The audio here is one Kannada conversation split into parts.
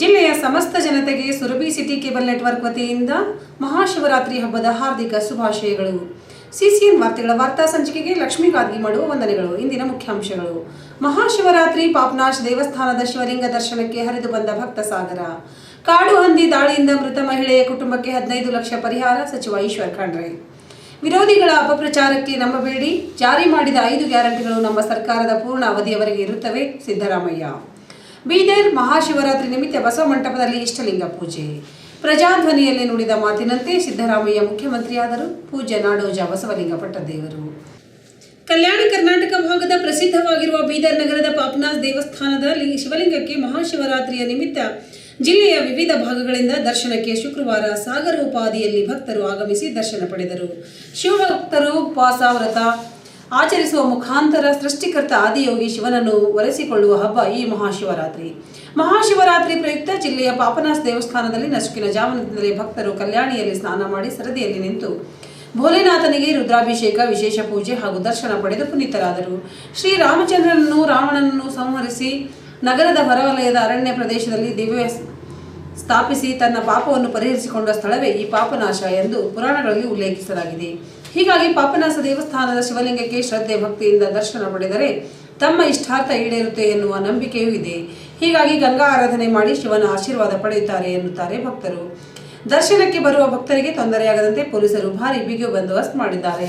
ಜಿಲ್ಲೆಯ ಸಮಸ್ತ ಜನತೆಗೆ ಸುರಭಿ ಸಿಟಿ ಕೇಬಲ್ ನೆಟ್ವರ್ಕ್ ವತಿಯಿಂದ ಮಹಾಶಿವರಾತ್ರಿ ಹಬ್ಬದ ಹಾರ್ದಿಕ ಶುಭಾಶಯಗಳು. ಸಿಸಿಎನ್ ವಾರ್ತೆಗಳ ವಾರ್ತಾ ಸಂಚಿಕೆಗೆ ಲಕ್ಷ್ಮೀ ಮಾಡುವ ವಂದನೆಗಳು. ಇಂದಿನ ಮುಖ್ಯಾಂಶಗಳು. ಮಹಾಶಿವರಾತ್ರಿ ಪಾಪ್ನಾಶ್ ದೇವಸ್ಥಾನದ ಶಿವಲಿಂಗ ದರ್ಶನಕ್ಕೆ ಹರಿದು ಬಂದ ಭಕ್ತ ಸಾಗರ. ಕಾಡು ಹಂದಿ ದಾಳಿಯಿಂದ ಮೃತ ಮಹಿಳೆಯ ಕುಟುಂಬಕ್ಕೆ ಹದಿನೈದು ಲಕ್ಷ ಪರಿಹಾರ, ಸಚಿವ ಈಶ್ವರ್ ಖಂಡ್ರೆ. ವಿರೋಧಿಗಳ ಅಪಪ್ರಚಾರಕ್ಕೆ ನಂಬಬೇಡಿ. ಜಾರಿ ಮಾಡಿದ ಐದು ಗ್ಯಾರಂಟಿಗಳು ನಮ್ಮ ಸರ್ಕಾರದ ಪೂರ್ಣ ಅವಧಿಯವರೆಗೆ ಇರುತ್ತವೆ, ಸಿದ್ದರಾಮಯ್ಯ. ಬೀದರ್ ಮಹಾಶಿವರಾತ್ರಿ ನಿಮಿತ್ತ ಬಸವ ಮಂಟಪದಲ್ಲಿ ಇಷ್ಟಲಿಂಗ ಪೂಜೆ. ಪ್ರಜಾಧ್ವನಿಯಲ್ಲಿ ನುಡಿದ ಮಾತಿನಂತೆ ಸಿದ್ದರಾಮಯ್ಯ ಮುಖ್ಯಮಂತ್ರಿಯಾದರು. ಪೂಜ್ಯ ನಾಡೋಜ ಬಸವಲಿಂಗ ಪಟ್ಟದೇವರು. ಕಲ್ಯಾಣ ಕರ್ನಾಟಕ ಭಾಗದ ಪ್ರಸಿದ್ಧವಾಗಿರುವ ಬೀದರ್ ನಗರದ ಪಾಪನಾಥ್ ದೇವಸ್ಥಾನದ ಲಿ- ಶಿವಲಿಂಗಕ್ಕೆ ಮಹಾಶಿವರಾತ್ರಿಯ ನಿಮಿತ್ತ ಜಿಲ್ಲೆಯ ವಿವಿಧ ಭಾಗಗಳಿಂದ ದರ್ಶನಕ್ಕೆ ಶುಕ್ರವಾರ ಸಾಗರೋಪಾದಿಯಲ್ಲಿ ಭಕ್ತರು ಆಗಮಿಸಿ ದರ್ಶನ ಪಡೆದರು. ಶಿವಭಕ್ತರು ಉಪವಾಸ ವ್ರತ ಆಚರಿಸುವ ಮುಖಾಂತರ ಸೃಷ್ಟಿಕರ್ತ ಆದಿಯೋಗಿ ಶಿವನನ್ನು ಒರೆಸಿಕೊಳ್ಳುವ ಹಬ್ಬ ಈ ಮಹಾಶಿವರಾತ್ರಿ. ಮಹಾಶಿವರಾತ್ರಿ ಪ್ರಯುಕ್ತ ಜಿಲ್ಲೆಯ ಪಾಪನಾಸ್ ದೇವಸ್ಥಾನದಲ್ಲಿ ನಸುಕಿನ ಜಾವನದಿಂದಲೇ ಭಕ್ತರು ಕಲ್ಯಾಣಿಯಲ್ಲಿ ಸ್ನಾನ ಮಾಡಿ ಸರದಿಯಲ್ಲಿ ನಿಂತು ಭೋಲೆನಾಥನಿಗೆ ರುದ್ರಾಭಿಷೇಕ, ವಿಶೇಷ ಪೂಜೆ ಹಾಗೂ ದರ್ಶನ ಪಡೆದು ಪುನೀತರಾದರು. ಶ್ರೀರಾಮಚಂದ್ರನನ್ನು ರಾವಣನನ್ನು ಸಂಹರಿಸಿ ನಗರದ ಹೊರವಲಯದ ಅರಣ್ಯ ಪ್ರದೇಶದಲ್ಲಿ ದಿವ್ಯ ಸ್ಥಾಪಿಸಿ ತನ್ನ ಪಾಪವನ್ನು ಪರಿಹರಿಸಿಕೊಂಡ ಸ್ಥಳವೇ ಈ ಪಾಪನಾಶ ಎಂದು ಪುರಾಣಗಳಲ್ಲಿ ಉಲ್ಲೇಖಿಸಲಾಗಿದೆ. ಹೀಗಾಗಿ ಪಾಪನಾಸ ದೇವಸ್ಥಾನದ ಶಿವಲಿಂಗಕ್ಕೆ ಶ್ರದ್ಧೆ, ಭಕ್ತಿಯಿಂದ ದರ್ಶನ ಪಡೆದರೆ ತಮ್ಮ ಇಷ್ಟಾರ್ಥ ಈಡೇರುತ್ತೆ ಎನ್ನುವ ನಂಬಿಕೆಯೂ ಇದೆ. ಹೀಗಾಗಿ ಗಂಗಾ ಆರಾಧನೆ ಮಾಡಿ ಶಿವನ ಆಶೀರ್ವಾದ ಪಡೆಯುತ್ತಾರೆ ಎನ್ನುತ್ತಾರೆ ಭಕ್ತರು. ದರ್ಶನಕ್ಕೆ ಬರುವ ಭಕ್ತರಿಗೆ ತೊಂದರೆಯಾಗದಂತೆ ಪೊಲೀಸರು ಭಾರಿ ಬಿಗಿ ಬಂದೋಬಸ್ತ್ ಮಾಡಿದ್ದಾರೆ.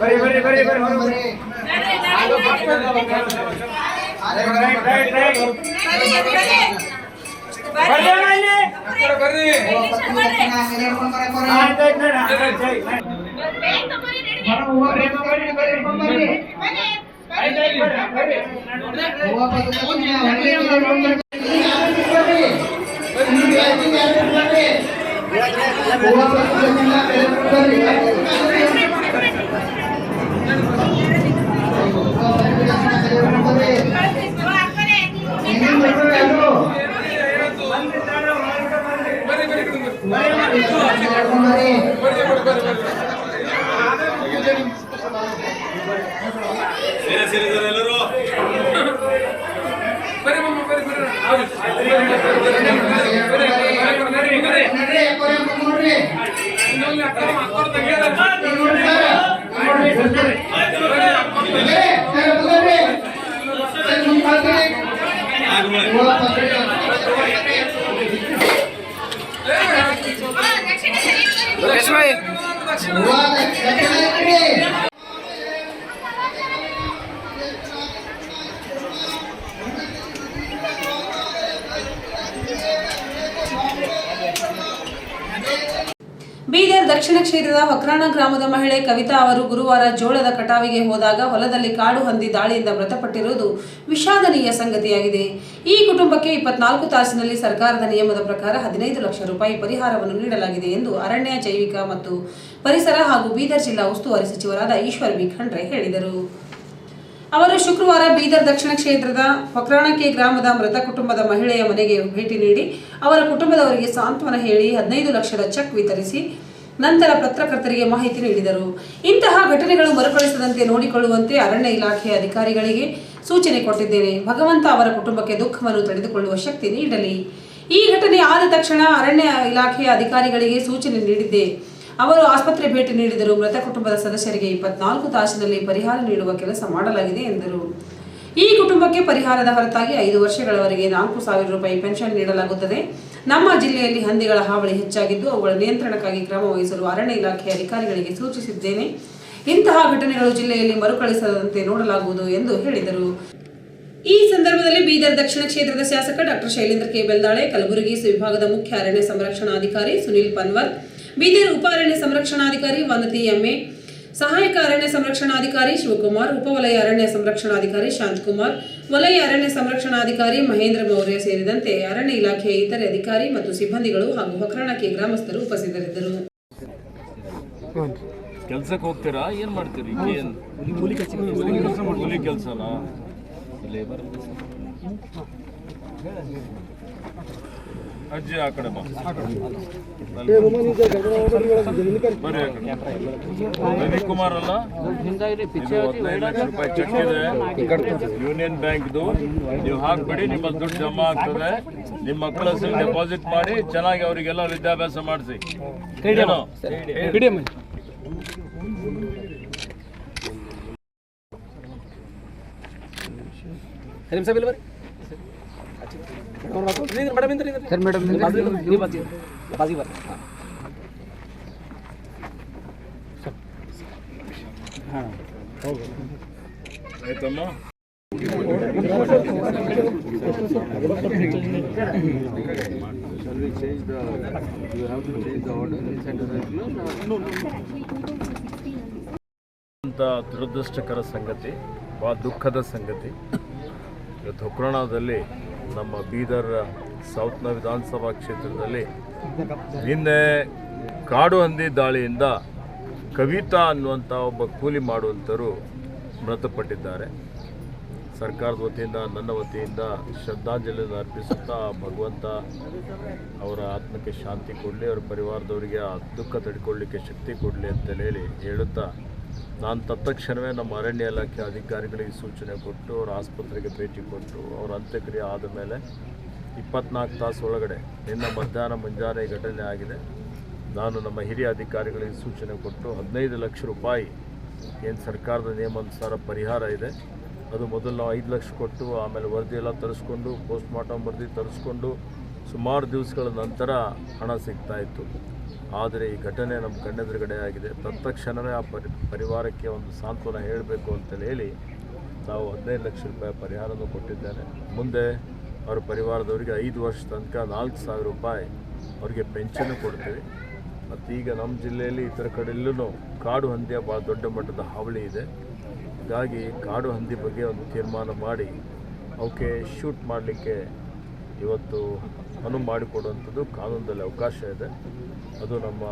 ಬರಿ ಬರಿ ಬರಿ ಬರಿ ಬರಿ ಸೇರಿ ಸೇರಿದ್ದಾರೆ ಎಲ್ಲರೂ ಬೀದರ್ ದಕ್ಷಿಣ ಕ್ಷೇತ್ರದ ವಕ್ರಾಣ ಗ್ರಾಮದ ಮಹಿಳೆ ಕವಿತಾ ಅವರು ಗುರುವಾರ ಜೋಳದ ಕಟಾವಿಗೆ ಹೋದಾಗ ಹೊಲದಲ್ಲಿ ಕಾಡು ಹಂದಿ ದಾಳಿಯಿಂದ ಮೃತಪಟ್ಟಿರುವುದು ವಿಷಾದನೀಯ ಸಂಗತಿಯಾಗಿದೆ. ಈ ಕುಟುಂಬಕ್ಕೆ ಇಪ್ಪತ್ನಾಲ್ಕು ತಾಸಿನಲ್ಲಿ ಸರ್ಕಾರದ ನಿಯಮದ ಪ್ರಕಾರ ಹದಿನೈದು ಲಕ್ಷ ರೂಪಾಯಿ ಪರಿಹಾರವನ್ನು ನೀಡಲಾಗಿದೆ ಎಂದು ಅರಣ್ಯ, ಜೈವಿಕ ಮತ್ತು ಪರಿಸರ ಹಾಗೂ ಬೀದರ್ ಜಿಲ್ಲಾ ಉಸ್ತುವಾರಿ ಸಚಿವರಾದ ಈಶ್ವರ್ ವಿಖಂಡ್ರೆ ಹೇಳಿದರು. ಅವರು ಶುಕ್ರವಾರ ಬೀದರ್ ದಕ್ಷಿಣ ಕ್ಷೇತ್ರದ ಹೊಕ್ರಾಣಕ್ಕೆ ಗ್ರಾಮದ ಮೃತ ಕುಟುಂಬದ ಮಹಿಳೆಯ ಮನೆಗೆ ಭೇಟಿ ನೀಡಿ ಅವರ ಕುಟುಂಬದವರಿಗೆ ಸಾಂತ್ವನ ಹೇಳಿ ಹದಿನೈದು ಲಕ್ಷದ ಚೆಕ್ ವಿತರಿಸಿ ನಂತರ ಪತ್ರಕರ್ತರಿಗೆ ಮಾಹಿತಿ ನೀಡಿದರು. ಇಂತಹ ಘಟನೆಗಳು ಮರುಕಳಿಸದಂತೆ ನೋಡಿಕೊಳ್ಳುವಂತೆ ಅರಣ್ಯ ಇಲಾಖೆಯ ಅಧಿಕಾರಿಗಳಿಗೆ ಸೂಚನೆ ಕೊಟ್ಟಿದ್ದೇನೆ ಭಗವಂತ ಅವರ ಕುಟುಂಬಕ್ಕೆ ದುಃಖವನ್ನು ತಡೆದುಕೊಳ್ಳುವ ಶಕ್ತಿ ನೀಡಲಿ. ಈ ಘಟನೆ ಆದ ತಕ್ಷಣ ಅರಣ್ಯ ಇಲಾಖೆಯ ಅಧಿಕಾರಿಗಳಿಗೆ ಸೂಚನೆ ನೀಡಿದ್ದೆ. ಅವರು ಆಸ್ಪತ್ರೆ ಭೇಟಿ ನೀಡಿದರು. ಮೃತ ಕುಟುಂಬದ ಸದಸ್ಯರಿಗೆ ಇಪ್ಪತ್ನಾಲ್ಕು ತಾಸಿನಲ್ಲಿ ಪರಿಹಾರ ನೀಡುವ ಕೆಲಸ ಮಾಡಲಾಗಿದೆ ಎಂದರು. ಈ ಕುಟುಂಬಕ್ಕೆ ಪರಿಹಾರದ ಹೊರತಾಗಿ ಐದು ವರ್ಷಗಳವರೆಗೆ ನಾಲ್ಕು ಸಾವಿರ ರೂಪಾಯಿ ಪೆನ್ಷನ್ ನೀಡಲಾಗುತ್ತದೆ. ನಮ್ಮ ಜಿಲ್ಲೆಯಲ್ಲಿ ಹಂದಿಗಳ ಹಾವಳಿ ಹೆಚ್ಚಾಗಿದ್ದು ಅವುಗಳ ನಿಯಂತ್ರಣಕ್ಕಾಗಿ ಕ್ರಮ ವಹಿಸಲು ಅರಣ್ಯ ಇಲಾಖೆ ಅಧಿಕಾರಿಗಳಿಗೆ ಸೂಚಿಸಿದ್ದೇನೆ. ಇಂತಹ ಘಟನೆಗಳು ಜಿಲ್ಲೆಯಲ್ಲಿ ಮರುಕಳಿಸದಂತೆ ನೋಡಲಾಗುವುದು ಎಂದು ಹೇಳಿದರು. ಈ ಸಂದರ್ಭದಲ್ಲಿ ಬೀದರ್ ದಕ್ಷಿಣ ಕ್ಷೇತ್ರದ ಶಾಸಕ ಡಾಕ್ಟರ್ ಶೈಲೇಂದ್ರ ಕೆ. ಬೆಲ್ದಾಳೆ, ಕಲಬುರಗಿ ವಿಭಾಗದ ಮುಖ್ಯ ಅರಣ್ಯ ಸಂರಕ್ಷಣಾಧಿಕಾರಿ ಸುನಿಲ್ ಪನ್ವರ್, ಬೀದರ್ ಉಪ ಅರಣ್ಯ ಸಂರಕ್ಷಣಾಧಿಕಾರಿ ವನತಿ ಎಮ್ಮೆ ಸಹಾಯಕ ಅರಣ್ಯ ಸಂರಕ್ಷಣಾಧಿಕಾರಿ ಶಿವಕುಮಾರ್ ಉಪವಲಯ ಅರಣ್ಯ ಸಂರಕ್ಷಣಾಧಿಕಾರಿ ಶಾಂತಕುಮಾರ್ ವಲಯ ಅರಣ್ಯ ಸಂರಕ್ಷಣಾಧಿಕಾರಿ ಮಹೇಂದ್ರ ಮೌರ್ಯ ಸೇರಿದಂತೆ ಅರಣ್ಯ ಇಲಾಖೆಯ ಇತರೆ ಅಧಿಕಾರಿ ಮತ್ತು ಸಿಬ್ಬಂದಿಗಳು ಹಾಗೂ ಹೊಕ್ರಾಣಕ್ಕೆ ಗ್ರಾಮಸ್ಥರು ಉಪಸ್ಥಿತರಿದ್ದರು. ಕೆಲಸಕ್ಕೆ ಹೋಗ್ತೀರಾ? ಏನು ಮಾಡ್ತೀರಿ? ಕೂಲಿ ಕೆಲಸ ಲೇಬರ್ ಅಜ್ಜಿ ಆ ಕಡೆ ಬಾ. ಬರ್ರಿ ರವಿಕುಮಾರ್ ಅಲ್ಲ? ಲಕ್ಷ ರೂಪಾಯಿ ಚೆಕ್ ಇದೆ. ಯೂನಿಯನ್ ಬ್ಯಾಂಕ್ದು ನೀವು ಹಾಕ್ಬೇಡಿ ನಿಮ್ಮ ದುಡ್ಡು ಜಮಾ ಆಗ್ತದೆ. ನಿಮ್ಮ ಮಕ್ಕಳ ಹೆಸರು ಡೆಪಾಸಿಟ್ ಮಾಡಿ, ಚೆನ್ನಾಗಿ ಅವರಿಗೆಲ್ಲ ವಿದ್ಯಾಭ್ಯಾಸ ಮಾಡಿಸಿ. ಏನೋ? ಸರ್ ಮೇಡಮ್ ಬಾಜಿ ಬರ್ No, ಅಂತ ದುರದೃಷ್ಟಕರ ಸಂಗತಿ ಭಾಳ ದುಃಖದ ಸಂಗತಿ. ಇವತ್ತು ಹೊಕ್ರಾಣದಲ್ಲಿ ನಮ್ಮ ಬೀದರ್ ಸೌತ್ನ ವಿಧಾನಸಭಾ ಕ್ಷೇತ್ರದಲ್ಲಿ ನಿನ್ನೆ ಕಾಡು ಹಂದಿ ದಾಳಿಯಿಂದ ಕವಿತಾ ಅನ್ನುವಂಥ ಒಬ್ಬ ಕೂಲಿ ಮಾಡುವಂಥರು ಮೃತಪಟ್ಟಿದ್ದಾರೆ. ಸರ್ಕಾರದ ವತಿಯಿಂದ, ನನ್ನ ವತಿಯಿಂದ ಶ್ರದ್ಧಾಂಜಲಿಯನ್ನು ಅರ್ಪಿಸುತ್ತಾ ಭಗವಂತ ಅವರ ಆತ್ಮಕ್ಕೆ ಶಾಂತಿ ಕೊಡಲಿ, ಅವರ ಪರಿವಾರದವರಿಗೆ ಆ ದುಃಖ ತಡ್ಕೊಳ್ಳಿಕ್ಕೆ ಶಕ್ತಿ ಕೊಡಲಿ ಅಂತೇಳಿ ಹೇಳಿ ಹೇಳುತ್ತಾ ನಾನು ತತ್ಕ್ಷಣವೇ ನಮ್ಮ ಅರಣ್ಯ ಇಲಾಖೆ ಅಧಿಕಾರಿಗಳಿಗೆ ಸೂಚನೆ ಕೊಟ್ಟು, ಅವ್ರ ಆಸ್ಪತ್ರೆಗೆ ಭೇಟಿ ಕೊಟ್ಟು, ಅವರ ಅಂತ್ಯಕ್ರಿಯೆ ಆದ ಮೇಲೆ ಇಪ್ಪತ್ನಾಲ್ಕು ತಾಸು ಒಳಗಡೆ ನಿನ್ನ ಮಧ್ಯಾಹ್ನ ಮುಂಜಾನೆ ಘಟನೆ ಆಗಿದೆ. ನಾನು ನಮ್ಮ ಹಿರಿಯ ಅಧಿಕಾರಿಗಳಿಗೆ ಸೂಚನೆ ಕೊಟ್ಟು ಹದಿನೈದು ಲಕ್ಷ ರೂಪಾಯಿ ಏನು ಸರ್ಕಾರದ ನಿಯಮಾನುಸಾರ ಪರಿಹಾರ ಇದೆ. ಅದು ಮೊದಲು ನಾವು ಐದು ಲಕ್ಷ ಕೊಟ್ಟು, ಆಮೇಲೆ ವರದಿ ಎಲ್ಲ ತರಿಸ್ಕೊಂಡು ಪೋಸ್ಟ್ ಮಾರ್ಟಮ್ ವರದಿ ತರಿಸ್ಕೊಂಡು ಸುಮಾರು ದಿವಸಗಳ ನಂತರ ಹಣ ಸಿಗ್ತಾ ಇತ್ತು. ಆದರೆ ಈ ಘಟನೆ ನಮ್ಮ ಕಣ್ಣೆದುರುಗಡೆ ಆಗಿದೆ. ತತ್ಕ್ಷಣವೇ ಆ ಪರಿ, ಪರಿವಾರಕ್ಕೆ ಒಂದು ಸಾಂತ್ವನ ಹೇಳಬೇಕು ಅಂತೇಳಿ ಹೇಳಿ ನಾವು ಹದಿನೈದು ಲಕ್ಷ ರೂಪಾಯಿ ಪರಿಹಾರವನ್ನು ಕೊಟ್ಟಿದ್ದೇನೆ ಮುಂದೆ ಅವರ ಪರಿವಾರದವರಿಗೆ ಐದು ವರ್ಷ ತನಕ ನಾಲ್ಕು ಸಾವಿರ ರೂಪಾಯಿ ಅವರಿಗೆ ಪೆನ್ಷನ್ ಕೊಡ್ತೀವಿ. ಮತ್ತು ಈಗ ನಮ್ಮ ಜಿಲ್ಲೆಯಲ್ಲಿ ಇತರ ಕಡೆಯಲ್ಲೂ ಕಾಡು ಹಂದಿಯ ಭಾಳ ದೊಡ್ಡ ಮಟ್ಟದ ಹಾವಳಿ ಇದೆ. ಹೀಗಾಗಿ ಕಾಡು ಹಂದಿ ಬಗ್ಗೆ ಒಂದು ತೀರ್ಮಾನ ಮಾಡಿ ಅವಕ್ಕೆ ಶೂಟ್ ಮಾಡಲಿಕ್ಕೆ ಇವತ್ತು ಅನುವು ಮಾಡಿಕೊಡುವಂಥದ್ದು ಕಾನೂನದಲ್ಲಿ ಅವಕಾಶ ಇದೆ. ಅದು ನಮ್ಮ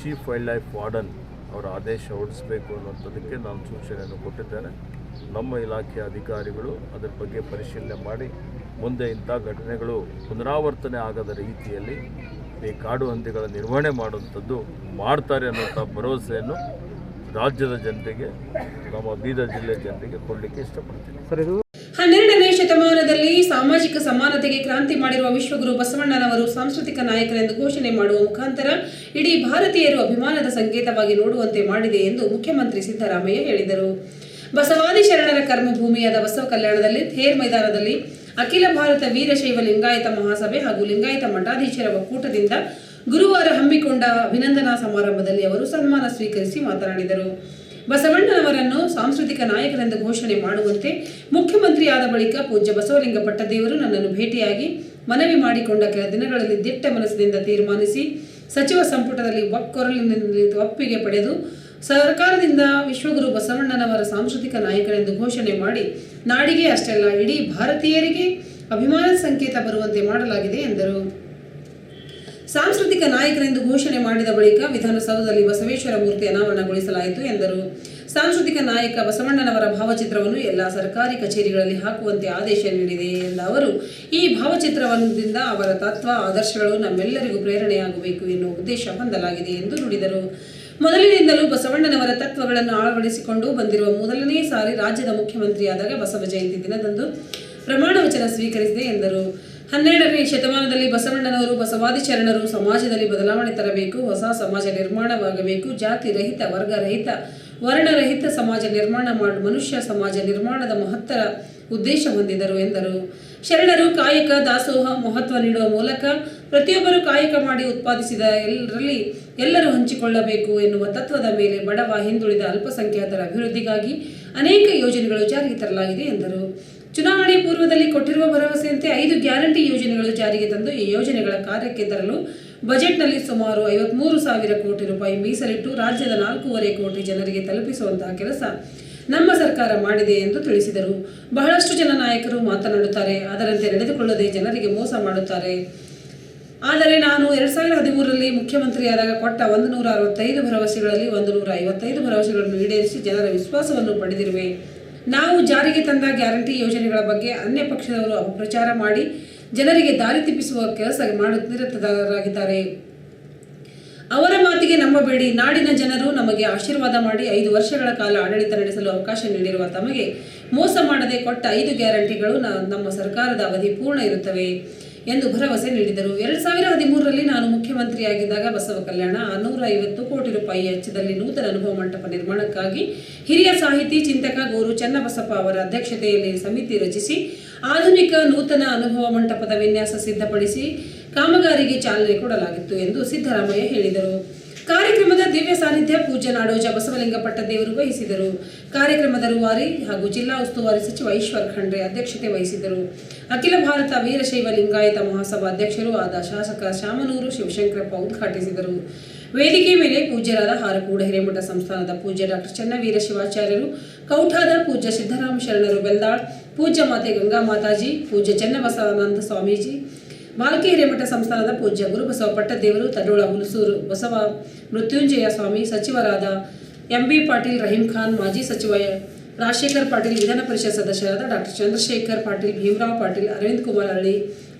ಚೀಫ್ ವೈಲ್ಡ್ ಲೈಫ್ ವಾರ್ಡನ್ ಅವರ ಆದೇಶ ಹೊರಡಿಸಬೇಕು ಅನ್ನುವಂಥದ್ದಕ್ಕೆ ನಾನು ಸೂಚನೆಯನ್ನು ಕೊಟ್ಟಿದ್ದೇನೆ. ನಮ್ಮ ಇಲಾಖೆಯ ಅಧಿಕಾರಿಗಳು ಅದರ ಬಗ್ಗೆ ಪರಿಶೀಲನೆ ಮಾಡಿ, ಮುಂದೆ ಇಂಥ ಘಟನೆಗಳು ಪುನರಾವರ್ತನೆ ಆಗದ ರೀತಿಯಲ್ಲಿ ಈ ಕಾಡು ಹಂದಿಗಳ ನಿರ್ವಹಣೆ ಮಾಡುವಂಥದ್ದು ಮಾಡ್ತಾರೆ ಅನ್ನೋಂಥ ಭರವಸೆಯನ್ನು ರಾಜ್ಯದ ಜನರಿಗೆ ನಮ್ಮ ಬೀದರ್ ಜಿಲ್ಲೆ ಜನರಿಗೆ ಕೊಡಲಿಕ್ಕೆ ಇಷ್ಟಪಡ್ತೀನಿ. ಶತಮಾನದಲ್ಲಿ ಸಾಮಾಜಿಕ ಸಮಾನತೆಗೆ ಕ್ರಾಂತಿ ಮಾಡಿರುವ ವಿಶ್ವಗುರು ಬಸವಣ್ಣನವರು ಸಾಂಸ್ಕೃತಿಕ ನಾಯಕರೆಂದು ಘೋಷಣೆ ಮಾಡುವ ಮುಖಾಂತರ ಇಡೀ ಭಾರತೀಯರು ಅಭಿಮಾನದ ಸಂಕೇತವಾಗಿ ನೋಡುವಂತೆ ಮಾಡಿದೆ ಎಂದು ಮುಖ್ಯಮಂತ್ರಿ ಸಿದ್ದರಾಮಯ್ಯ ಹೇಳಿದರು. ಬಸವಾದಿ ಶರಣರ ಕರ್ಮಭೂಮಿಯಾದ ಬಸವ ಕಲ್ಯಾಣದಲ್ಲಿ ಥೇರ್ ಮೈದಾನದಲ್ಲಿ ಅಖಿಲ ಭಾರತ ವೀರಶೈವ ಲಿಂಗಾಯತ ಮಹಾಸಭೆ ಹಾಗೂ ಲಿಂಗಾಯತ ಮಠಾಧೀಶರ ಒಕ್ಕೂಟದಿಂದ ಗುರುವಾರ ಹಮ್ಮಿಕೊಂಡ ಅಭಿನಂದನಾ ಸಮಾರಂಭದಲ್ಲಿ ಅವರು ಸನ್ಮಾನ ಸ್ವೀಕರಿಸಿ ಮಾತನಾಡಿದರು. ಬಸವಣ್ಣನವರನ್ನು ಸಾಂಸ್ಕೃತಿಕ ನಾಯಕರೆಂದು ಘೋಷಣೆ ಮಾಡುವಂತೆ ಮುಖ್ಯಮಂತ್ರಿ ಆದ ಬಳಿಕ ಪೂಜ್ಯ ಬಸವಲಿಂಗ ಪಟ್ಟದೇವರು ನನ್ನನ್ನು ಭೇಟಿಯಾಗಿ ಮನವಿ ಮಾಡಿಕೊಂಡ ಕೆಲ ದಿನಗಳಲ್ಲಿ ದಿಟ್ಟ ಮನಸ್ಸಿನಿಂದ ತೀರ್ಮಾನಿಸಿ ಸಚಿವ ಸಂಪುಟದಲ್ಲಿ ಒಕ್ಕೊರಲಿನಲ್ಲಿ ಒಪ್ಪಿಗೆ ಪಡೆದು ಸರ್ಕಾರದಿಂದ ವಿಶ್ವಗುರು ಬಸವಣ್ಣನವರ ಸಾಂಸ್ಕೃತಿಕ ನಾಯಕರೆಂದು ಘೋಷಣೆ ಮಾಡಿ, ನಾಡಿಗೆ ಅಷ್ಟೆಲ್ಲ ಇಡೀ ಭಾರತೀಯರಿಗೆ ಅಭಿಮಾನ ಸಂಕೇತ ಬರುವಂತೆ ಮಾಡಲಾಗಿದೆ ಎಂದರು. ಸಾಂಸ್ಕೃತಿಕ ನಾಯಕರೆಂದು ಘೋಷಣೆ ಮಾಡಿದ ಬಳಿಕ ವಿಧಾನಸೌಧದಲ್ಲಿ ಬಸವೇಶ್ವರ ಮೂರ್ತಿ ಅನಾವರಣಗೊಳಿಸಲಾಯಿತು ಎಂದರು. ಸಾಂಸ್ಕೃತಿಕ ನಾಯಕ ಬಸವಣ್ಣನವರ ಭಾವಚಿತ್ರವನ್ನು ಎಲ್ಲ ಸರ್ಕಾರಿ ಕಚೇರಿಗಳಲ್ಲಿ ಹಾಕುವಂತೆ ಆದೇಶ ನೀಡಿದೆ ಎಂದ ಅವರು, ಈ ಭಾವಚಿತ್ರದಿಂದ ಅವರ ತತ್ವ, ಆದರ್ಶಗಳು ನಮ್ಮೆಲ್ಲರಿಗೂ ಪ್ರೇರಣೆಯಾಗಬೇಕು ಎನ್ನುವ ಉದ್ದೇಶ ಹೊಂದಲಾಗಿದೆ ಎಂದು ನುಡಿದರು. ಮೊದಲಿನಿಂದಲೂ ಬಸವಣ್ಣನವರ ತತ್ವಗಳನ್ನು ಅಳವಡಿಸಿಕೊಂಡು ಬಂದಿರುವ ಮೊದಲನೇ ಸಾರಿ ರಾಜ್ಯದ ಮುಖ್ಯಮಂತ್ರಿಯಾದಾಗ ಬಸವ ಜಯಂತಿ ದಿನದಂದು ಪ್ರಮಾಣ ವಚನ ಸ್ವೀಕರಿಸಿದೆ ಎಂದರು. ಹನ್ನೆರಡನೇ ಶತಮಾನದಲ್ಲಿ ಬಸವಣ್ಣನವರು ಬಸವಾದಿ ಶರಣರು ಸಮಾಜದಲ್ಲಿ ಬದಲಾವಣೆ ತರಬೇಕು, ಹೊಸ ಸಮಾಜ ನಿರ್ಮಾಣವಾಗಬೇಕು, ಜಾತಿ ರಹಿತ ವರ್ಗರಹಿತ ವರ್ಣರಹಿತ ಸಮಾಜ ನಿರ್ಮಾಣ ಮಾಡು, ಮನುಷ್ಯ ಸಮಾಜ ನಿರ್ಮಾಣದ ಮಹತ್ತರ ಉದ್ದೇಶ ಹೊಂದಿದರು ಎಂದರು. ಶರಣರು ಕಾಯಕ, ದಾಸೋಹ, ಮಹತ್ವ ನೀಡುವ ಮೂಲಕ ಪ್ರತಿಯೊಬ್ಬರು ಕಾಯಕ ಮಾಡಿ ಉತ್ಪಾದಿಸಿದ ಎಲ್ಲರಲ್ಲಿ ಎಲ್ಲರೂ ಹಂಚಿಕೊಳ್ಳಬೇಕು ಎನ್ನುವ ತತ್ವದ ಮೇಲೆ ಬಡವ ಹಿಂದುಳಿದ ಅಲ್ಪಸಂಖ್ಯಾತರ ಅಭಿವೃದ್ಧಿಗಾಗಿ ಅನೇಕ ಯೋಜನೆಗಳು ಜಾರಿಗೆ ತರಲಾಗಿದೆ ಎಂದರು. ಚುನಾವಣೆ ಪೂರ್ವದಲ್ಲಿ ಕೊಟ್ಟಿರುವ ಭರವಸೆಯಂತೆ ಐದು ಗ್ಯಾರಂಟಿ ಯೋಜನೆಗಳು ಜಾರಿಗೆ ತಂದು ಈ ಯೋಜನೆಗಳ ಕಾರ್ಯಕ್ಕೆ ತರಲು ಬಜೆಟ್ನಲ್ಲಿ ಸುಮಾರು ಐವತ್ಮೂರು ಸಾವಿರ ಕೋಟಿ ರೂಪಾಯಿ ಮೀಸಲಿಟ್ಟು ರಾಜ್ಯದ ನಾಲ್ಕೂವರೆ ಕೋಟಿ ಜನರಿಗೆ ತಲುಪಿಸುವಂತಹ ಕೆಲಸ ನಮ್ಮ ಸರ್ಕಾರ ಮಾಡಿದೆ ಎಂದು ತಿಳಿಸಿದರು. ಬಹಳಷ್ಟು ಜನ ನಾಯಕರು ಮಾತನಾಡುತ್ತಾರೆ, ಅದರಂತೆ ನಡೆದುಕೊಳ್ಳದೆ ಜನರಿಗೆ ಮೋಸ ಮಾಡುತ್ತಾರೆ. ಆದರೆ ನಾನು ಎರಡ್ ಸಾವಿರದ ಹದಿಮೂರರಲ್ಲಿ ಮುಖ್ಯಮಂತ್ರಿಯಾದಾಗ ಕೊಟ್ಟ ಒಂದು ನೂರ ಅರವತ್ತೈದು ಭರವಸೆಗಳಲ್ಲಿ ಒಂದು ನೂರ ಐವತ್ತೈದು ಭರವಸೆಗಳನ್ನು ಈಡೇರಿಸಿ ಜನರ ವಿಶ್ವಾಸವನ್ನು ಪಡೆದಿರುವೆ. ನಾವು ಜಾರಿಗೆ ತಂದ ಗ್ಯಾರಂಟಿ ಯೋಜನೆಗಳ ಬಗ್ಗೆ ಅನ್ಯ ಪಕ್ಷದವರು ಅಪಪ್ರಚಾರ ಮಾಡಿ ಜನರಿಗೆ ದಾರಿ ತಪ್ಪಿಸುವ ಕೆಲಸ ಮಾಡುತ್ತಿರುತ್ತರಾಗಿದ್ದಾರೆ ಅವರ ಮಾತಿಗೆ ನಂಬಬೇಡಿ. ನಾಡಿನ ಜನರು ನಮಗೆ ಆಶೀರ್ವಾದ ಮಾಡಿ ಐದು ವರ್ಷಗಳ ಕಾಲ ಆಡಳಿತ ನಡೆಸಲು ಅವಕಾಶ ನೀಡಿರುವ ತಮಗೆ ಮೋಸ ಮಾಡದೆ ಕೊಟ್ಟ ಐದು ಗ್ಯಾರಂಟಿಗಳು ನಮ್ಮ ಸರ್ಕಾರದ ಅವಧಿ ಪೂರ್ಣ ಇರುತ್ತವೆ. ಎಂದು ಭರವಸೆ ನೀಡಿದರು. ಎರಡ್ ಸಾವಿರ ಹದಿಮೂರರಲ್ಲಿ ನಾನು ಮುಖ್ಯಮಂತ್ರಿಯಾಗಿದ್ದಾಗ ಬಸವ ಕಲ್ಯಾಣ ನೂರ ಐವತ್ತು ಕೋಟಿ ರೂಪಾಯಿ ವೆಚ್ಚದಲ್ಲಿ ನೂತನ ಅನುಭವ ಮಂಟಪ ನಿರ್ಮಾಣಕ್ಕಾಗಿ ಹಿರಿಯ ಸಾಹಿತಿ, ಚಿಂತಕ ಗೋರು ಚನ್ನಬಸಪ್ಪ ಅವರ ಅಧ್ಯಕ್ಷತೆಯಲ್ಲಿ ಸಮಿತಿ ರಚಿಸಿ, ಆಧುನಿಕ ನೂತನ ಅನುಭವ ಮಂಟಪದ ವಿನ್ಯಾಸ ಸಿದ್ಧಪಡಿಸಿ, ಕಾಮಗಾರಿಗೆ ಚಾಲನೆ ಕೊಡಲಾಗಿತ್ತು ಎಂದು ಸಿದ್ದರಾಮಯ್ಯ ಹೇಳಿದರು. ಕಾರ್ಯಕ್ರಮದ ದಿವ್ಯ ಸಾನ್ನಿಧ್ಯ ಪೂಜ್ಯ ನಾಡೋಜ ಬಸವಲಿಂಗ ಪಟ್ಟದೇವರು ವಹಿಸಿದರು. ಕಾರ್ಯಕ್ರಮದ ರೂವಾರಿ ಹಾಗೂ ಜಿಲ್ಲಾ ಉಸ್ತುವಾರಿ ಸಚಿವ ಈಶ್ವರ್ ಖಂಡ್ರೆ ಅಧ್ಯಕ್ಷತೆ ವಹಿಸಿದರು ಅಖಿಲ ಭಾರತ ವೀರಶೈವ ಲಿಂಗಾಯತ ಮಹಾಸಭಾ ಅಧ್ಯಕ್ಷರು ಆದ ಶಾಸಕ ಶಾಮನೂರು ಶಿವಶಂಕರಪ್ಪ ಉದ್ಘಾಟಿಸಿದರು. ವೇದಿಕೆ ಮೇಲೆ ಪೂಜ್ಯರಾದ ಹಾರಕೂಡ ಹಿರೇಮಠ ಸಂಸ್ಥಾನದ ಪೂಜ್ಯ ಡಾಕ್ಟರ್ ಚನ್ನವೀರ ಶಿವಾಚಾರ್ಯರು, ಕೌಠಾದ ಪೂಜ್ಯ ಸಿದ್ದರಾಮ ಶರಣರು ಬೆಲ್ದಾಳ್, ಪೂಜ್ಯ ಮಾತೆ ಗಂಗಾ ಮಾತಾಜಿ, ಪೂಜ್ಯ ಚನ್ನಬಸವಾನಂದ ಸ್ವಾಮೀಜಿ ಬಾಲಕಿ ಹಿರೇಮಠ ಸಂಸ್ಥಾನದ ಪೂಜ್ಯ ಗುರುಬಸವ ಪಟ್ಟದೇವರು, ತಡೋಳ ಹುಲಸೂರು ಬಸವ ಮೃತ್ಯುಂಜಯ ಸ್ವಾಮಿ, ಸಚಿವರಾದ ಎಂಬಿ ಪಾಟೀಲ್ ರಹೀಂ ಖಾನ್, ಮಾಜಿ ಸಚಿವ ರಾಜಶೇಖರ್ ಪಾಟೀಲ್, ವಿಧಾನ ಪರಿಷತ್ ಸದಸ್ಯರಾದ ಡಾಕ್ಟರ್ ಚಂದ್ರಶೇಖರ್ ಪಾಟೀಲ್, ಭೀಮರಾವ್ ಪಾಟೀಲ್, ಅರವಿಂದ್ ಕುಮಾರ್ ಹಳ್ಳಿ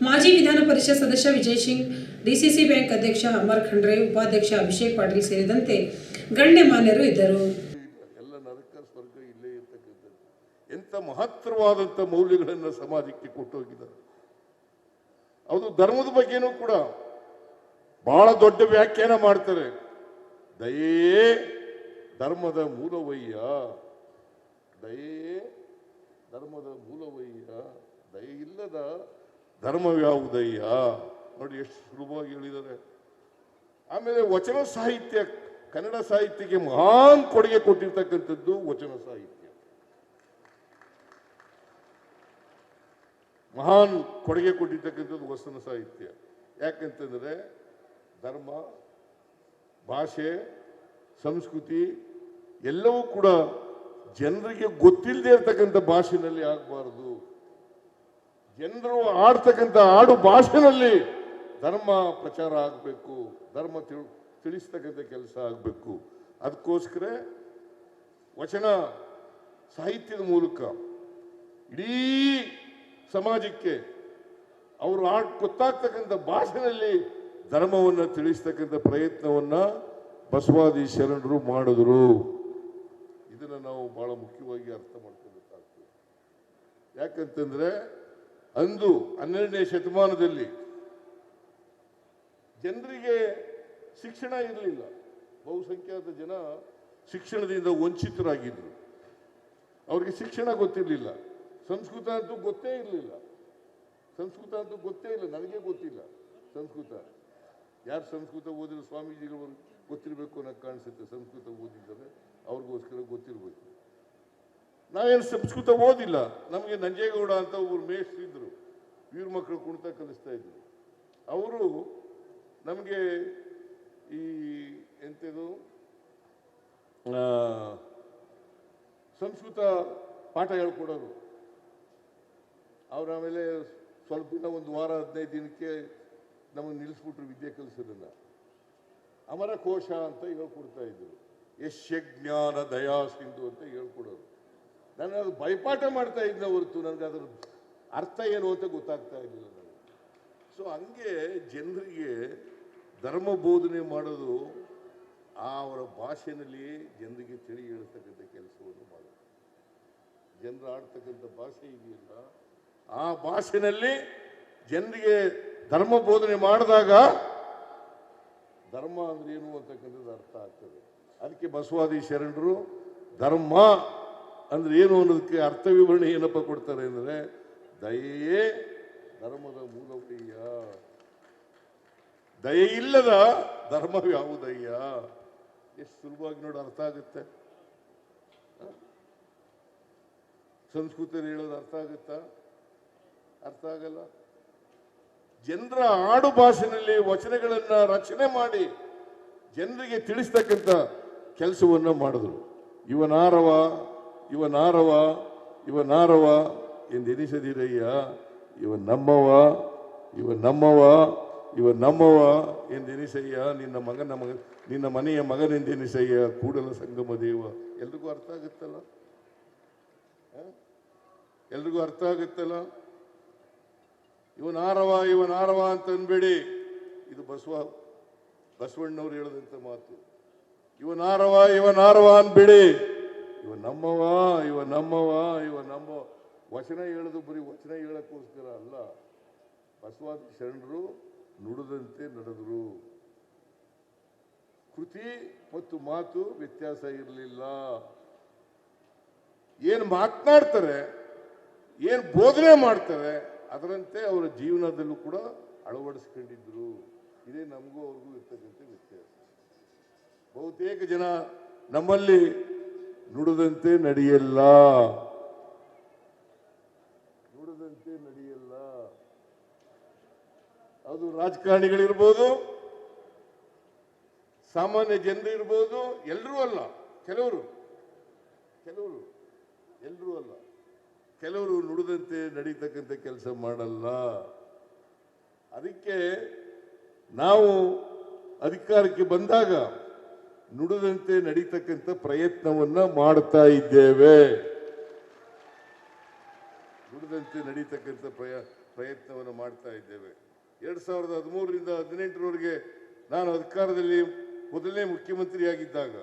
ಮಾಜಿ ವಿಧಾನ ಪರಿಷತ್ ಸದಸ್ಯ ವಿಜಯ್ ಸಿಂಗ್, ಡಿಸಿಸಿ ಬ್ಯಾಂಕ್ ಅಧ್ಯಕ್ಷ ಅಮರ್ ಖಂಡ್ರೆ, ಉಪಾಧ್ಯಕ್ಷ ಅಭಿಷೇಕ್ ಪಾಟೀಲ್ ಸೇರಿದಂತೆ ಗಣ್ಯಮಾನ್ಯರು ಇದ್ದರು. ಎಂಥ ಮಹತ್ತರವಾದಂಥ ಮೌಲ್ಯಗಳನ್ನು ಸಮಾಜಕ್ಕೆ ಕೊಟ್ಟು ಹೋಗಿದ್ದಾರೆ. ಅದು ಧರ್ಮದ ಬಗ್ಗೆನೂ ಕೂಡ ಬಹಳ ದೊಡ್ಡ ವ್ಯಾಖ್ಯಾನ ಮಾಡ್ತಾರೆ. ದಯೇ ಧರ್ಮದ ಮೂಲವಯ್ಯ. ದಯೇ ಧರ್ಮದ ಮೂಲವಯ್ಯ. ದಯ ಇಲ್ಲದ ಧರ್ಮವ್ಯಾವುದಯ್ಯ ನೋಡಿ ಎಷ್ಟು ಸುಲಭವಾಗಿ ಹೇಳಿದ್ದಾರೆ. ಆಮೇಲೆ ವಚನ ಸಾಹಿತ್ಯ ಕನ್ನಡ ಸಾಹಿತ್ಯಕ್ಕೆ ಮಹಾನ್ ಕೊಡುಗೆ ಕೊಟ್ಟಿರ್ತಕ್ಕಂಥದ್ದು ವಚನ ಸಾಹಿತ್ಯ. ಮಹಾನ್ ಕೊಡುಗೆ ಕೊಟ್ಟಿರ್ತಕ್ಕಂಥದ್ದು ವಚನ ಸಾಹಿತ್ಯ. ಯಾಕಂತಂದರೆ ಧರ್ಮ, ಭಾಷೆ, ಸಂಸ್ಕೃತಿ ಎಲ್ಲವೂ ಕೂಡ ಜನರಿಗೆ ಗೊತ್ತಿಲ್ಲದೆ ಇರತಕ್ಕಂಥ ಭಾಷೆನಲ್ಲಿ ಆಗಬಾರದು. ಜನರು ಆಡ್ತಕ್ಕಂಥ ಆಡು ಭಾಷೆನಲ್ಲಿ ಧರ್ಮ ಪ್ರಚಾರ ಆಗಬೇಕು, ಧರ್ಮ ತಿಳ್, ತಿಳಿಸ್ತಕ್ಕಂಥ ಕೆಲಸ ಆಗಬೇಕು. ಅದಕ್ಕೋಸ್ಕರ ವಚನ ಸಾಹಿತ್ಯದ ಮೂಲಕ ಇಡೀ ಸಮಾಜಕ್ಕೆ ಅವರು ಆ ಗೊತ್ತಾಗ್ತಕ್ಕಂಥ ಭಾಷೆಯಲ್ಲಿ ಧರ್ಮವನ್ನು ತಿಳಿಸ್ತಕ್ಕಂಥ ಪ್ರಯತ್ನವನ್ನು ಬಸವಾದಿ ಶರಣರು ಮಾಡಿದ್ರು. ಇದನ್ನು ನಾವು ಬಹಳ ಮುಖ್ಯವಾಗಿ ಅರ್ಥ ಮಾಡ್ಕೋಬೇಕಾಗ್ತದೆ ಯಾಕಂತಂದರೆ ಅಂದು ಹನ್ನೆರಡನೇ ಶತಮಾನದಲ್ಲಿ ಜನರಿಗೆ ಶಿಕ್ಷಣ ಇರಲಿಲ್ಲ. ಬಹುಸಂಖ್ಯಾತ ಜನ ಶಿಕ್ಷಣದಿಂದ ವಂಚಿತರಾಗಿದ್ದರು ಅವರಿಗೆ ಶಿಕ್ಷಣ ಗೊತ್ತಿರಲಿಲ್ಲ. ಸಂಸ್ಕೃತ ಅಂತೂ ಗೊತ್ತೇ ಇರಲಿಲ್ಲ. ಸಂಸ್ಕೃತ ಅಂತೂ ಗೊತ್ತೇ ಇಲ್ಲ ನನಗೆ ಗೊತ್ತಿಲ್ಲ ಸಂಸ್ಕೃತ. ಯಾರು ಸಂಸ್ಕೃತ ಓದಿದ್ರು ಸ್ವಾಮೀಜಿಗಳು ಗೊತ್ತಿರಬೇಕು ಅನ್ನೋ ಕಾಣಿಸುತ್ತೆ ಸಂಸ್ಕೃತ ಓದಿದ್ದಾರೆ ಅವ್ರಿಗೋಸ್ಕರ ಗೊತ್ತಿರಬೇಕು. ನಾವೇನು ಸಂಸ್ಕೃತ ಓದಿಲ್ಲ ನಮಗೆ ನಂಜೇಗೌಡ ಅಂತ ಒಬ್ಬರು ಮೇಷ್ಟ್ರು ಇದ್ದರು ವೀರ ಮಕ್ಕಳು ಕುಣಿತ ಕಲಿಸ್ತಾ ಇದ್ರು. ಅವರು ನಮಗೆ ಈ ಎಂಥದ್ದು ಆ, ಸಂಸ್ಕೃತ ಪಾಠ ಹೇಳ್ಕೊಡೋರು. ಅವ್ರು ಆಮೇಲೆ ಸ್ವಲ್ಪ ದಿನ ಒಂದು ವಾರ, ಹದಿನೈದು ದಿನಕ್ಕೆ ನಮಗೆ ನಿಲ್ಲಿಸ್ಬಿಟ್ರು ವಿದ್ಯೆ ಕಲಿಸೋದನ್ನು. ಅಮರ ಕೋಶ ಅಂತ ಹೇಳ್ಕೊಡ್ತಾ ಇದ್ರು. ಯಶ್ಯಜ್ಞಾನ ದಯಾ ಸಿಂಧು ಅಂತ ಹೇಳ್ಕೊಡೋರು. ನಾನು ಅದು ಬೈಪಾಠ ಮಾಡ್ತಾ ಇದ್ದೆ ಹೊರತು ನನಗೆ ಅದರ ಅರ್ಥ ಏನು ಅಂತ ಗೊತ್ತಾಗ್ತಾ ಇರಲಿಲ್ಲ ನನಗೆ. ಸೊ ಹಂಗೆ ಜನರಿಗೆ ಧರ್ಮ ಬೋಧನೆ ಮಾಡೋದು ಆ ಅವರ ಭಾಷೆನಲ್ಲಿ ಜನರಿಗೆ ತಿಳಿ ಹೇಳ್ತಕ್ಕಂಥ ಕೆಲಸವನ್ನು ಮಾಡೋದು. ಜನರು ಆಡ್ತಕ್ಕಂಥ ಭಾಷೆ ಇದೆಯಲ್ಲ ಆ ಭಾಷೆನಲ್ಲಿ ಜನರಿಗೆ ಧರ್ಮ ಬೋಧನೆ ಮಾಡಿದಾಗ ಧರ್ಮ ಅಂದ್ರೆ ಏನು ಅಂತಕ್ಕಂಥದ್ದು ಅರ್ಥ ಆಗ್ತದೆ. ಅದಕ್ಕೆ ಬಸವಾದಿ ಶರಣರು ಧರ್ಮ ಅಂದ್ರೆ ಏನು ಅನ್ನೋದಕ್ಕೆ ಅರ್ಥ ವಿವರಣೆ ಏನಪ್ಪ ಕೊಡ್ತಾರೆ ಅಂದರೆ ದಯೆಯೇ ಧರ್ಮದ ಮೂಲವಯ್ಯ. ದಯೆ ಇಲ್ಲದ ಧರ್ಮ ಯಾವುದಯ್ಯ? ಎಷ್ಟು ಸುಲಭವಾಗಿ ನೋಡಿ ಅರ್ಥ ಆಗುತ್ತೆ? ಸಂಸ್ಕೃತಿಯಲ್ಲಿ ಹೇಳೋದು ಅರ್ಥ ಆಗುತ್ತಾ? ಅರ್ಥ ಆಗಲ್ಲ? ಜನರ ಆಡು ಭಾಷೆನಲ್ಲಿ ವಚನಗಳನ್ನ ರಚನೆ ಮಾಡಿ ಜನರಿಗೆ ತಿಳಿಸ್ತಕ್ಕಂಥ ಕೆಲಸವನ್ನು ಮಾಡಿದ್ರು. ಇವನಾರವ ಇವನಾರವ ಇವನಾರವ ಎಂದೆನಿಸದಿರಯ್ಯ ಇವ ನಮ್ಮವ ಇವ ನಮ್ಮವ ಇವ ನಮ್ಮವ ಎಂದೆನಿಸಯ್ಯ ನಿನ್ನ ಮಗನ ಮಗ, ನಿನ್ನ ಮನೆಯ ಮಗನೆಂದೆನಿಸಯ್ಯ ಕೂಡಲ ಸಂಗಮ ದೇವ. ಎಲ್ರಿಗೂ ಅರ್ಥ ಆಗುತ್ತಲ್ಲ? ಎಲ್ರಿಗೂ ಅರ್ಥ ಆಗುತ್ತಲ್ಲ? ಇವನ್ ನಾರವ ಇವ ಆರವ ಅಂತ ಅನ್ಬೇಡಿ ಇದು ಬಸವ, ಬಸವಣ್ಣವ್ರು ಹೇಳದಂತ ಮಾತು. ಇವ ನಾರವ ಇವ ಆರವ ಅನ್ಬೇಡಿ ಇವ ನಮ್ಮವ ಇವ ನಮ್ಮವ ಇವ ನಮ್ಮ ವಚನ ಹೇಳೋದು ಬರೀ ವಚನ ಹೇಳಕ್ಕೋಸ್ಕರ ಅಲ್ಲ. ಬಸವಾದಿ ಶರಣರು ನುಡಿದಂತೆ ನಡೆದ್ರು. ಕೃತಿ ಮತ್ತು ಮಾತು ವ್ಯತ್ಯಾಸ ಇರಲಿಲ್ಲ. ಏನು ಮಾತನಾಡ್ತಾರೆ, ಏನು ಬೋಧನೆ ಮಾಡ್ತಾರೆ ಅದರಂತೆ ಅವರ ಜೀವನದಲ್ಲೂ ಕೂಡ ಅಳವಡಿಸ್ಕೊಂಡಿದ್ರು ಇದೇ ನಮಗೂ ಅವ್ರಿಗೂ ಇರ್ತಕ್ಕಂಥ ವ್ಯತ್ಯಾಸ. ಬಹುತೇಕ ಜನ ನಮ್ಮಲ್ಲಿ ನುಡಿದಂತೆ ನಡೆಯಲ್ಲ. ನುಡಿದಂತೆ ನಡೆಯಲ್ಲ. ಅದು ರಾಜಕಾರಣಿಗಳಿರ್ಬೋದು, ಸಾಮಾನ್ಯ ಜನರು ಇರ್ಬೋದು ಎಲ್ಲರೂ ಅಲ್ಲ. ಕೆಲವರು ಕೆಲವರು ಎಲ್ಲರೂ ಅಲ್ಲ. ಕೆಲವರು ನುಡಿದಂತೆ ನಡೀತಕ್ಕಂಥ ಕೆಲಸ ಮಾಡಲ್ಲ. ಅದಕ್ಕೆ ನಾವು ಅಧಿಕಾರಕ್ಕೆ ಬಂದಾಗ ನುಡಿದಂತೆ ನಡೀತಕ್ಕಂಥ ಪ್ರಯತ್ನವನ್ನ ಮಾಡ್ತಾ ಇದ್ದೇವೆ. ನುಡಿದಂತೆ ನಡೀತಕ್ಕಂಥ ಪ್ರಯ, ಪ್ರಯತ್ನವನ್ನು ಮಾಡ್ತಾ ಇದ್ದೇವೆ. ಎರಡ್ ಸಾವಿರದ ಹದಿಮೂರರಿಂದ ಹದಿನೆಂಟರವರೆಗೆ ನಾನು ಅಧಿಕಾರದಲ್ಲಿ ಮೊದಲನೇ ಮುಖ್ಯಮಂತ್ರಿಯಾಗಿದ್ದಾಗ,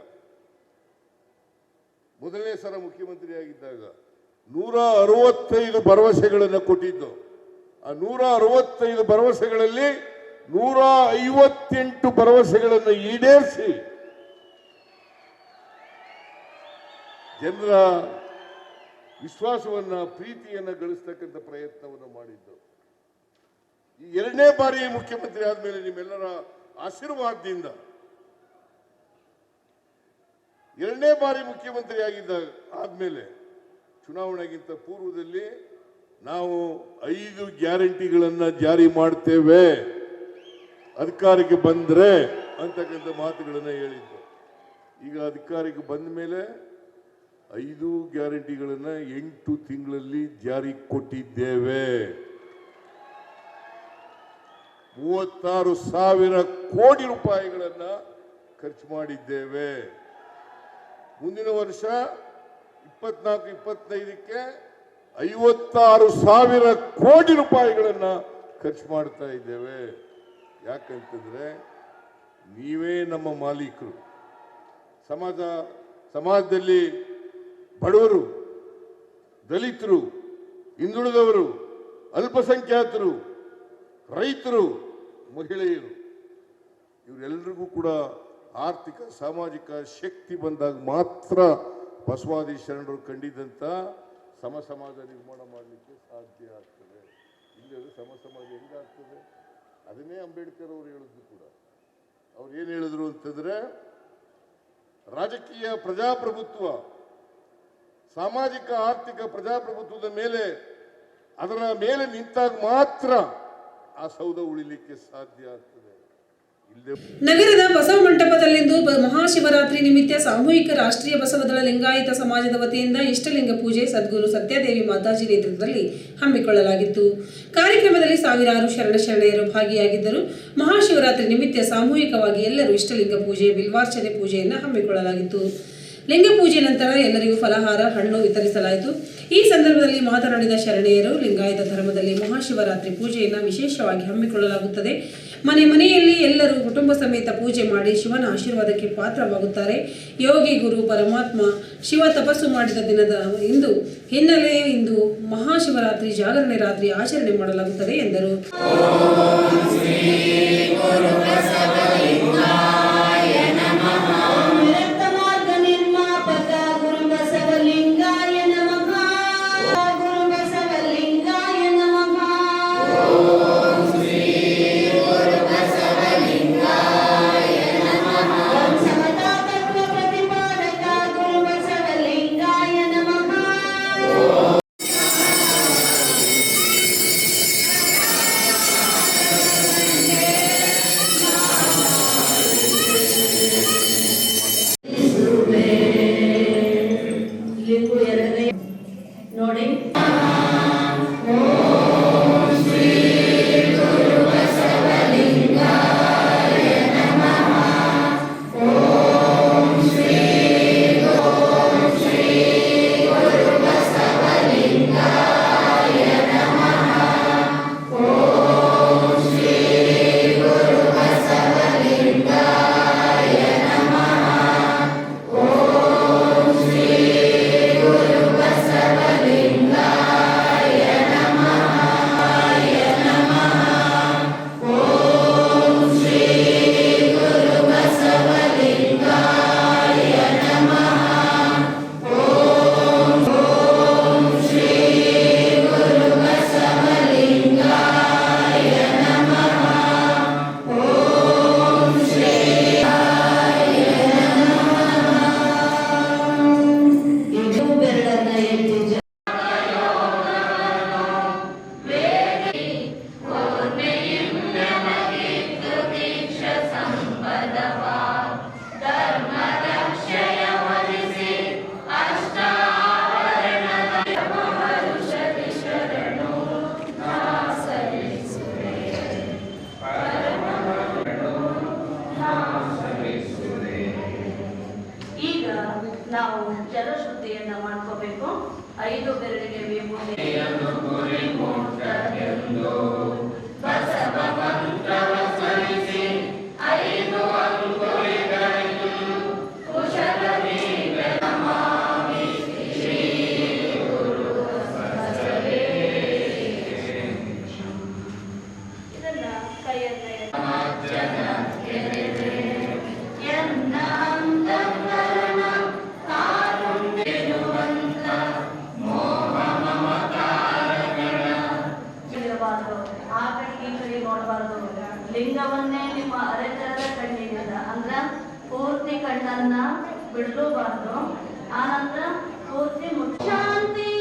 ಮೊದಲನೇ ಸಲ ಮುಖ್ಯಮಂತ್ರಿಯಾಗಿದ್ದಾಗ ನೂರ ಅರವತ್ತೈದು ಭರವಸೆಗಳನ್ನು ಕೊಟ್ಟಿದ್ದು. ಆ ನೂರ ಅರವತ್ತೈದು ಭರವಸೆಗಳಲ್ಲಿ ನೂರ ಐವತ್ತೆಂಟು ಭರವಸೆಗಳನ್ನು ಈಡೇರಿಸಿ ಜನರ ವಿಶ್ವಾಸವನ್ನ, ಪ್ರೀತಿಯನ್ನು ಗಳಿಸ್ತಕ್ಕಂಥ ಪ್ರಯತ್ನವನ್ನು ಮಾಡಿದ್ದು. ಈ ಎರಡನೇ ಬಾರಿ ಮುಖ್ಯಮಂತ್ರಿ ಆದಮೇಲೆ ನಿಮ್ಮೆಲ್ಲರ ಆಶೀರ್ವಾದದಿಂದ ಎರಡನೇ ಬಾರಿ ಮುಖ್ಯಮಂತ್ರಿ ಆಗಿದ್ದ ಆದ್ಮೇಲೆ ಚುನಾವಣೆಗಿಂತ ಪೂರ್ವದಲ್ಲಿ ನಾವು ಐದು ಗ್ಯಾರಂಟಿಗಳನ್ನು ಜಾರಿ ಮಾಡ್ತೇವೆ. ಅಧಿಕಾರಕ್ಕೆ ಬಂದ್ರೆ ಅಂತಕ್ಕಂಥ ಮಾತುಗಳನ್ನು ಹೇಳಿದ್ದು ಈಗ ಅಧಿಕಾರಕ್ಕೆ ಬಂದ ಮೇಲೆ ಐದು ಗ್ಯಾರಂಟಿಗಳನ್ನು ಎಂಟು ತಿಂಗಳಲ್ಲಿ ಜಾರಿ ಕೊಟ್ಟಿದ್ದೇವೆ. ಮೂವತ್ತಾರು ಸಾವಿರ ಕೋಟಿ ರೂಪಾಯಿಗಳನ್ನು ಖರ್ಚು ಮಾಡಿದ್ದೇವೆ. ಮುಂದಿನ ವರ್ಷ ಇಪ್ಪತ್ನಾಲ್ಕು, ಇಪ್ಪತ್ತೈದಕ್ಕೆ ಐವತ್ತಾರು ಸಾವಿರ ಕೋಟಿ ರೂಪಾಯಿಗಳನ್ನ ಖರ್ಚು ಮಾಡ್ತಾ ಇದ್ದೇವೆ. ಯಾಕಂತಂದ್ರೆ ನೀವೇ ನಮ್ಮ ಮಾಲೀಕರು. ಸಮಾಜ, ಸಮಾಜದಲ್ಲಿ ಬಡವರು, ದಲಿತರು, ಹಿಂದುಳಿದವರು, ಅಲ್ಪಸಂಖ್ಯಾತರು, ರೈತರು, ಮಹಿಳೆಯರು ಇವರೆಲ್ಲರಿಗೂ ಕೂಡ ಆರ್ಥಿಕ, ಸಾಮಾಜಿಕ ಶಕ್ತಿ ಬಂದಾಗ ಮಾತ್ರ ಬಸವಾದಿ ಶರಣರು ಕಂಡಿದ್ದಂಥ ಸಮ ಸಮಾಜ ನಿರ್ಮಾಣ ಮಾಡಲಿಕ್ಕೆ ಸಾಧ್ಯ ಆಗ್ತದೆ. ಇಲ್ಲದೆ ಸಮ ಸಮಾಜ ಹೆಂಗಾಗ್ತದೆ? ಅದನ್ನೇ ಅಂಬೇಡ್ಕರ್ ಅವರು ಹೇಳಿದ್ರು ಕೂಡ. ಅವ್ರು ಏನು ಹೇಳಿದ್ರು ಅಂತಂದ್ರೆ, ರಾಜಕೀಯ ಪ್ರಜಾಪ್ರಭುತ್ವ, ಸಾಮಾಜಿಕ ಆರ್ಥಿಕ ಪ್ರಜಾಪ್ರಭುತ್ವದ ಮೇಲೆ, ಅದರ ಮೇಲೆ ನಿಂತಾಗ ಮಾತ್ರ ಆ ಸೌಧ ಉಳಿಲಿಕ್ಕೆ ಸಾಧ್ಯ ಆಗ್ತದೆ. ನಗರದ ಬಸವ ಮಂಟಪದಲ್ಲಿಂದು ಮಹಾಶಿವರಾತ್ರಿ ನಿಮಿತ್ತ ಸಾಮೂಹಿಕ ರಾಷ್ಟ್ರೀಯ ಬಸವದಳ ಲಿಂಗಾಯತ ಸಮಾಜದ ವತಿಯಿಂದ ಇಷ್ಟಲಿಂಗ ಪೂಜೆ ಸದ್ಗುರು ಸತ್ಯದೇವಿ ಮಾತಾಜಿ ನೇತೃತ್ವದಲ್ಲಿ ಹಮ್ಮಿಕೊಳ್ಳಲಾಗಿತ್ತು. ಕಾರ್ಯಕ್ರಮದಲ್ಲಿ ಸಾವಿರಾರು ಶರಣ ಶರಣೆಯರು ಭಾಗಿಯಾಗಿದ್ದರು. ಮಹಾಶಿವರಾತ್ರಿ ನಿಮಿತ್ತ ಸಾಮೂಹಿಕವಾಗಿ ಎಲ್ಲರೂ ಇಷ್ಟಲಿಂಗ ಪೂಜೆ, ಬಿಲ್ವಾರ್ಚನೆ ಪೂಜೆಯನ್ನು ಹಮ್ಮಿಕೊಳ್ಳಲಾಗಿತ್ತು. ಲಿಂಗ ಪೂಜೆ ನಂತರ ಎಲ್ಲರಿಗೂ ಫಲಹಾರ, ಹಣ್ಣು ವಿತರಿಸಲಾಯಿತು. ಈ ಸಂದರ್ಭದಲ್ಲಿ ಮಾತನಾಡಿದ ಶರಣೆಯರು, ಲಿಂಗಾಯತ ಧರ್ಮದಲ್ಲಿ ಮಹಾಶಿವರಾತ್ರಿ ಪೂಜೆಯನ್ನು ವಿಶೇಷವಾಗಿ ಹಮ್ಮಿಕೊಳ್ಳಲಾಗುತ್ತದೆ. ಮನೆ ಮನೆಯಲ್ಲಿ ಎಲ್ಲರೂ ಕುಟುಂಬ ಸಮೇತ ಪೂಜೆ ಮಾಡಿ ಶಿವನ ಆಶೀರ್ವಾದಕ್ಕೆ ಪಾತ್ರವಾಗುತ್ತಾರೆ. ಯೋಗಿ ಗುರು ಪರಮಾತ್ಮ ಶಿವ ತಪಸ್ಸು ಮಾಡಿದ ದಿನದ ಇಂದು ಹಿನ್ನೆಲೆ ಇಂದು ಮಹಾಶಿವರಾತ್ರಿ, ಜಾಗರಣೆ ರಾತ್ರಿ ಆಚರಣೆ ಮಾಡಲಾಗುತ್ತದೆ ಎಂದರು. ಆ ಕಡೆಗೆ ಈ ಕಡೆ ಲಿಂಗವನ್ನೇ ನಿಮ್ಮ ಅರೆತರದ ಕಣ್ಣಿನಿಂದ. ಅಂದ್ರ ಪೂರ್ತಿ ಕಣ್ಣನ್ನ ಬಿಡಲೂಬಾರ್ದು. ಆನಂತರ ಪೂರ್ತಿ ಮುಖ್ಯ ಶಾಂತಿ